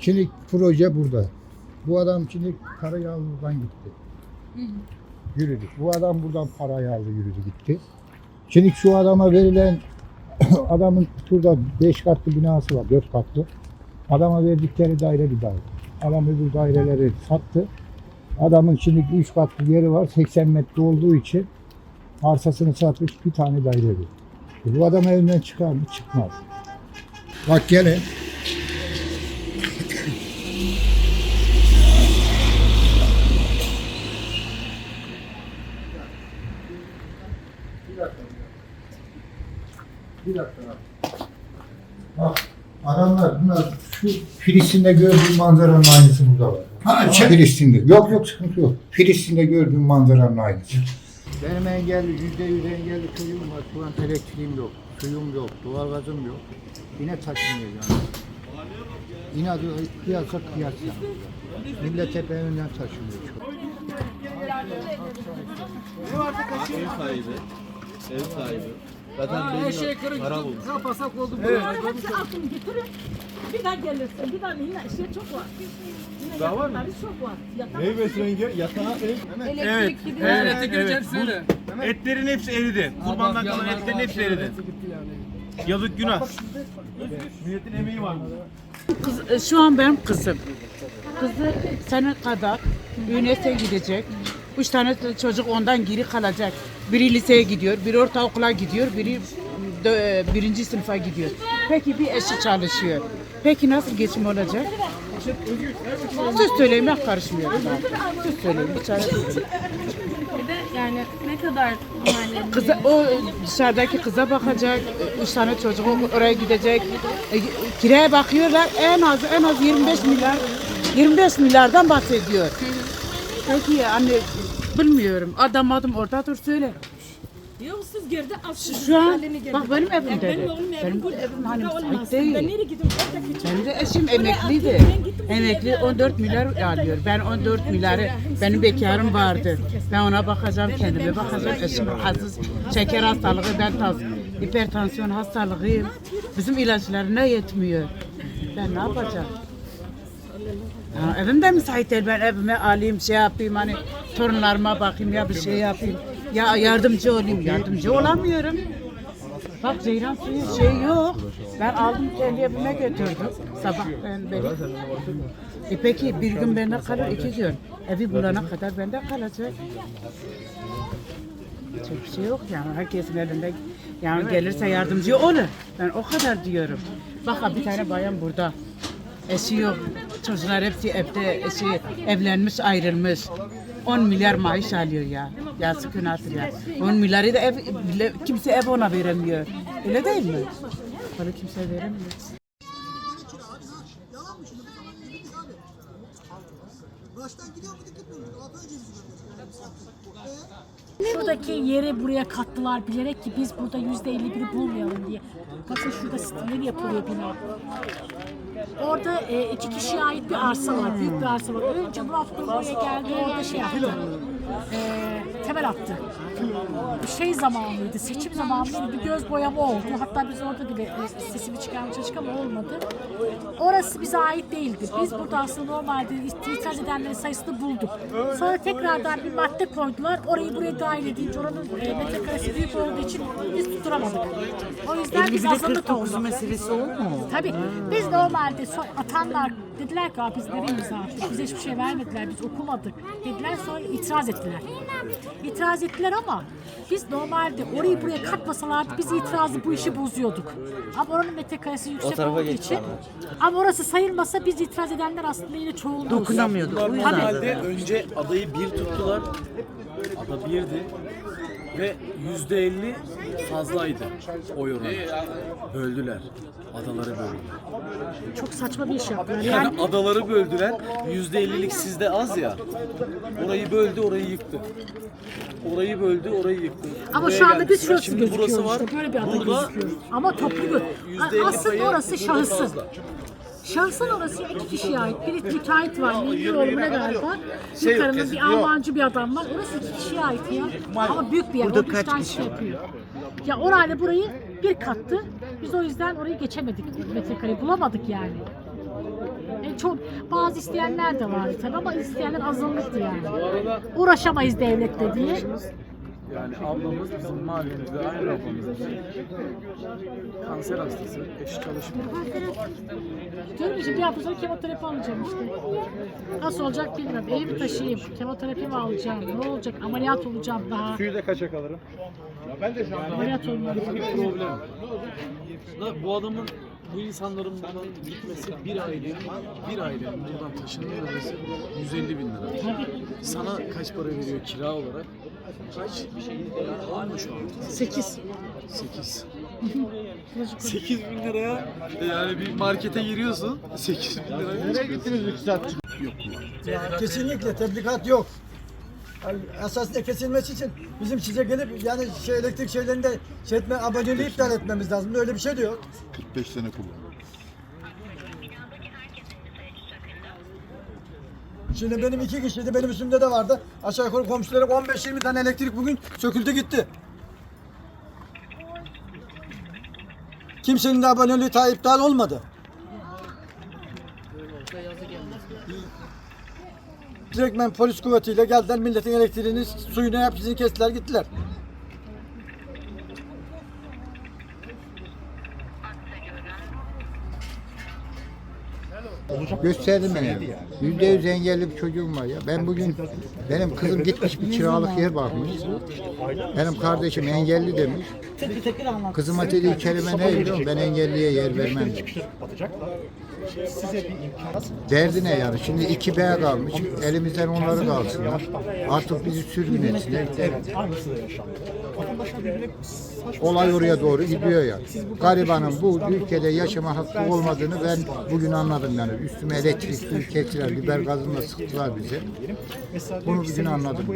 Şimdi proje burada. Bu adam şimdi Karayağlı'dan gitti. Yürüdü. Bu adam buradan parayı aldı yürüdü gitti. Şimdi şu adama verilen adamın burada 5 katlı binası var, 4 katlı. Adama verdikleri daire bir daire. Adam öbür daireleri sattı. Adamın şimdi 3 katlı yeri var. 80 metre olduğu için arsasını satmış bir tane daire veriyor. Bu adam evinden çıkar mı? Çıkmaz. Bak gelin. Bir dakika. Bak adamlar bunlar şu Filistin'de gördüğüm manzaranın aynısı burada var. Ha, çek. Filistin'de. Yok yok sıkıntı yok. Filistin'de gördüğüm manzaranın aynısı. Benim engelli, yüzde yüz engelli çocuğum var. Şu an elektriğim yok, suyum yok, doğalgazım yok. Yine taşınmıyor yani. Yine adı kıyasa kıyas yani. Millet hep evinden taşınıyor. Ev sahibi. Ev sahibi. Zaten benim para bulmuş. Evet. Hepsi altını getirin. Bir daha gelirsin. Bir daha yine şey çok var. Yine Daha var mı? yakıtları çok var. Yatak Ev ve rengi yatağı ev. Evet, evet, evet. Bu etlerin hepsi eridi. Kurbandan kalan etlerin hepsi eridi. Yazık günah. Milletin emeği var. Kız, e, şu an benim kızım. Kızı sene kadar üniversiteye gidecek. Üç tane çocuk ondan geri kalacak. Biri liseye gidiyor, biri ortaokula gidiyor, biri de, birinci sınıfa gidiyor. Peki bir eşi çalışıyor. Peki nasıl geçim olacak? Söz söylemeye karışmıyorum ben. Söz söyleyeyim, bir çare. Bir de yani ne kadar yani Kıza, o dışarıdaki kıza bakacak, üç tane çocuğu oraya gidecek. E, kiraya bakıyorlar en az en az 25 milyar 25 milyardan bahsediyor. Peki anne bilmiyorum. Adam adım orada dur söyle. Yok siz geride aslında. Şu an bak benim evimde. Benim de. oğlum Benim evim burada. evim hani Burada müsait olmaz. Ben değil. nereye gideyim? Oradaki Benim de eşim emekliydi. Emekli 14 milyar alıyor. Ben 14 milyarı benim bekarım vardı. Ben ona bakacağım, kendime bakacağım. Eşim rahatsız. Şeker hastalığı, ben tas, hipertansiyon hastalığıyım. Bizim ilaçlarına yetmiyor. Ben ne yapacağım? Ha, evim de müsait değil. Ben evime alayım, şey yapayım hani torunlarıma bakayım ya bir şey yapayım. Ya yardımcı olayım, yardımcı olamıyorum. Bak ceyran suyu şey yok. Ben aldım kendi evime götürdüm. Sabah ben beri. E peki bir gün bende kalır, iki gün. Evi bulana kadar bende kalacak. Çok şey yok yani. Herkesin elinde yani gelirse yardımcı olur. Ben o kadar diyorum. Bak bir tane bayan burada. Eşi yok. Çocuklar hepsi evde, eşi evlenmiş, ayrılmış. 10 milyar maaş alıyor ya. Yazık günahtır ya. 10 milyarı da ev, bile- kimse ev ona veremiyor. Öyle değil mi? Öyle kimse veremiyor. Şuradaki yeri buraya kattılar bilerek ki biz burada yüzde elli biri bulmayalım diye. Bakın şurada siteleri yapılıyor bina. Orada e, iki kişiye ait bir arsa var, büyük bir arsa var. Önce Murat Kurum buraya geldi, orada şey yaptı. E, temel attı. Şey zamanıydı, seçim zamanıydı, bir göz boyama oldu. Hatta biz orada bile e, sesimi çıkarmaya çalıştık ama olmadı. Orası bize ait değildi. Biz burada aslında normalde itiraz edenlerin sayısını bulduk. Sonra tekrardan bir madde koydular. Orayı buraya dahil edince oranın e, metrekaresi büyük olduğu için biz tutturamadık. O yüzden biz azınlık olduk. meselesi o mu? Tabii biz normalde so- atanlar dediler ki "Aa, biz nereye imza attık? Bize hiçbir şey vermediler. Biz okumadık. Dediler sonra itiraz ettiler. İtiraz ettiler ama biz normalde orayı buraya katmasalardı biz itirazı bu işi bozuyorduk. Ama oranın metrekaresi yüksek olduğu için ama orası sayılmasa biz itiraz edenler aslında yine çoğunluğuz. Dokunamıyordu. O yüzden. Tabii. Normalde önce adayı bir tuttular. Ada birdi. Ve yüzde elli fazlaydı oy oranı. Böldüler. Adaları böldüler. Çok saçma bir iş yaptılar. Yani Yani adaları böldüler. Yüzde ellilik sizde az ya. Orayı böldü, orayı yıktı. Orayı böldü, orayı yıktı. Ama Buraya şu anda geldi biz sıra. şurası Şimdi gözüküyor burası var. işte. Böyle bir ada Burada gözüküyor. Ama toplu gö- yüzde elli Aslında payı orası burada fazla. Şahsın orası iki kişiye ait. Biri müteahhit var. Nilgün ne galiba. Şey Yukarının bir. Almancı bir adam var. Orası iki kişiye ait ya. Ama büyük bir yer. Burada kaç kişi yapıyor? Ya orayla burayı bir kattı. Biz o yüzden orayı geçemedik. Metrekareyi bulamadık yani. çok bazı isteyenler de vardı tabii ama isteyenler azınlıktı yani. Uğraşamayız devletle diye. Yani ablamız bizim mahallemizde aynı ablamız. Kanser hastası, eşi çalışmıyor. Diyorum ki bir hafta sonra kemoterapi alacağım işte. Nasıl olacak bilmiyorum. Evi taşıyayım. Kemoterapi mi alacağım? Ne olacak? Ameliyat olacağım daha. Suyu da kaça kalırım? Ameliyat olmam. Bir problem. Bu adamın bu insanların buradan gitmesi bir ailenin bir ailenin buradan taşınması 150 bin lira. Sana kaç para veriyor kira olarak? Kaç? Var mı şu an? 8. 8. 8 bin liraya yani bir markete giriyorsun 8 bin liraya Nereye gittiniz 3 saat? Kesinlikle tebligat yok. Esasında kesilmesi için bizim size gelip yani şey elektrik şeylerinde şey etme, aboneliği iptal etmemiz lazım. Öyle bir şey de yok. 45 sene kullandım. Şimdi benim iki kişiydi, benim üstümde de vardı. Aşağı yukarı komşularım 15-20 tane elektrik bugün söküldü gitti. Kimsenin de aboneliği ta iptal olmadı. Direktmen polis kuvvetiyle geldiler milletin elektriğini, suyunu hepsini kestiler gittiler. Gösterdim ben evi. Yüzde yüz engelli bir çocuğum var ya. Ben bugün benim kızım gitmiş bir kiralık yer bakmış. Benim kardeşim engelli demiş. Kızıma dediği kelime ne biliyor musun? Ben engelliye yer vermem demiş. Derdi ne yani? Şimdi iki B kalmış. Elimizden onları kalsınlar. Artık bizi sürgün etsinler. Olay oraya doğru gidiyor ya. Garibanın bu ülkede yaşama hakkı olmadığını ben bugün anladım yani. Üstüme elektrik suyu kestiler, biber gazını da sıktılar bize. Bunu bugün anladım.